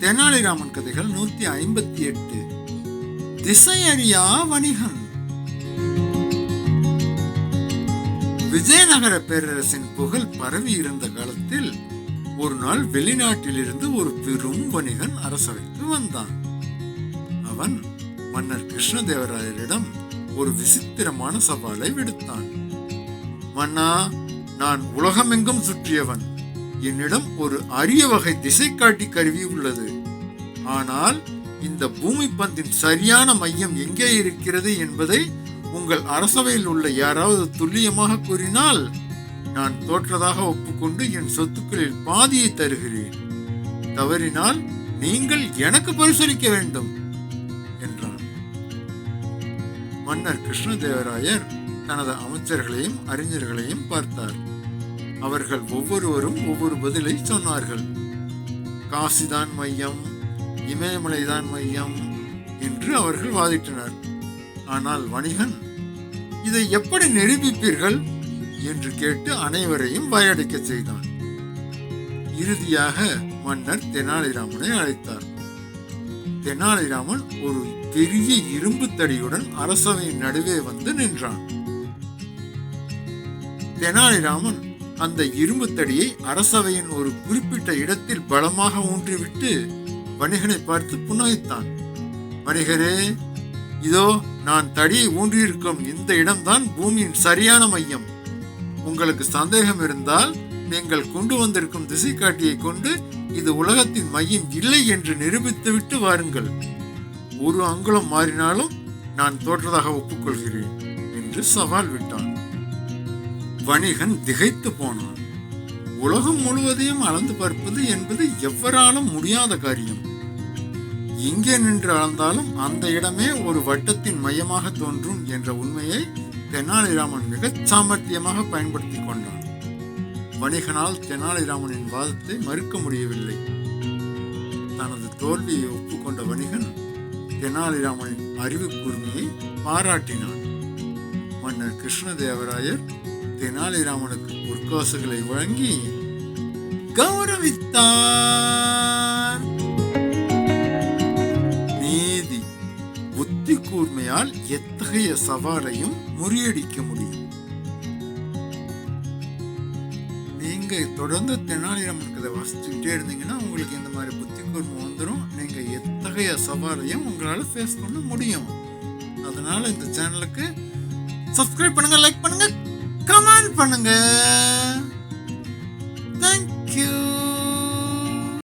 தெனாலிராமன் கதைகள் நூத்தி ஐம்பத்தி எட்டு. திசையறியா வணிகன். விஜயநகர பேரரசின் புகழ் பரவி இருந்த காலத்தில் ஒரு நாள் வெளிநாட்டிலிருந்து ஒரு பெரும் வணிகன் அரசவைக்கு வந்தான். அவன் மன்னர் கிருஷ்ணதேவராயரிடம் ஒரு விசித்திரமான சவாலை விடுத்தான். மன்னா நான் உலகமெங்கும் சுற்றியவன். என்னிடம் ஒரு அரிய வகை திசை காட்டி கருவி உள்ளது. ஆனால் இந்த பூமி பந்தின் சரியான மையம் எங்கே இருக்கிறது என்பதை உங்கள் அரசவையில் உள்ள யாராவது துல்லியமாக கூறினால் நான் தோற்றதாக ஒப்புக்கொண்டு என் சொத்துக்களில் பாதியை தருகிறேன். தவறினால் நீங்கள் எனக்கு பரிசீலிக்க வேண்டும் என்றான். மன்னர் கிருஷ்ணதேவராயர் தனது அமைச்சர்களையும் அறிஞர்களையும் பார்த்தார். அவர்கள் ஒவ்வொருவரும் ஒவ்வொரு பதிலை சொன்னார்கள். காசிதான் மையம் இமயமலைதான் மையம் என்று அவர்கள் வாதிட்டனர். ஆனால் வணிகன் இதை எப்படி நிரூபிப்பீர்கள்? என்று கேட்டு அனைவரையும் வாயடைக்க செய்தான். இறுதியாக மன்னர் தெனாலிராமனை அழைத்தார். தெனாலிராமன் ஒரு பெரிய இரும்பு தடியுடன் அரசவையின் நடுவே வந்து நின்றான். தெனாலிராமன் அந்த இரும்பு தடியை அரசவையின் ஒரு குறிப்பிட்ட இடத்தில் பலமாக ஊன்றிவிட்டு வணிகனை பார்த்து புன்னகைத்தான். வணிகரே இதோ நான் தடியை ஊன்றியிருக்கும் இந்த இடம்தான் பூமியின் சரியான மையம். உங்களுக்கு சந்தேகம் இருந்தால் நீங்கள் கொண்டு வந்திருக்கும் திசை காட்டியை கொண்டு இது உலகத்தின் மையம் இல்லை என்று நிரூபித்துவிட்டு வாருங்கள். ஒரு அங்குலம் மாறினாலும் நான் தோற்றதாக ஒப்புக்கொள்கிறேன் என்று சவால் விட்டான். வணிகன் திகைத்து போனான். உலகம் முழுவதையும் அளந்து பார்ப்பது என்பது எவராலும் முடியாத காரியம். எங்கே நின்று அளந்தாலும் அந்த இடமே ஒரு வட்டத்தின் மையமாக தோன்றும் என்ற உண்மையை தெனாலிராமன் மிகச் சாமர்த்தியமாக பயன்படுத்தி கொண்டான். வணிகனால் தெனாலிராமனின் வாதத்தை மறுக்க முடியவில்லை. தனது தோல்வியை ஒப்புக்கொண்ட வணிகன் தெனாலிராமனின் அறிவு கூர்மையை பாராட்டினான். மன்னர் கிருஷ்ணதேவராயர் தெனாலிராமனுக்கு பொற்காசுகளை வழங்கி கௌரவித்தார். நீதி புத்தி கூர்மையால் எத்தகைய சவாலையும் முறியடிக்க முடியும்? நீங்க தொடர்ந்து தெனாலிராமன் கதை வாசிச்சுக்கிட்டே இருந்தீங்கன்னா உங்களுக்கு இந்த மாதிரி புத்தி கூர்மை வந்துடும் நீங்க எத்தகைய சவாலையும் உங்களால ஃபேஸ் பண்ண முடியும். அதனால இந்த சேனலுக்கு சப்ஸ்கிரைப் பண்ணுங்க லைக் பண்ணுங்க. கமெண்ட் பண்ணுங்க.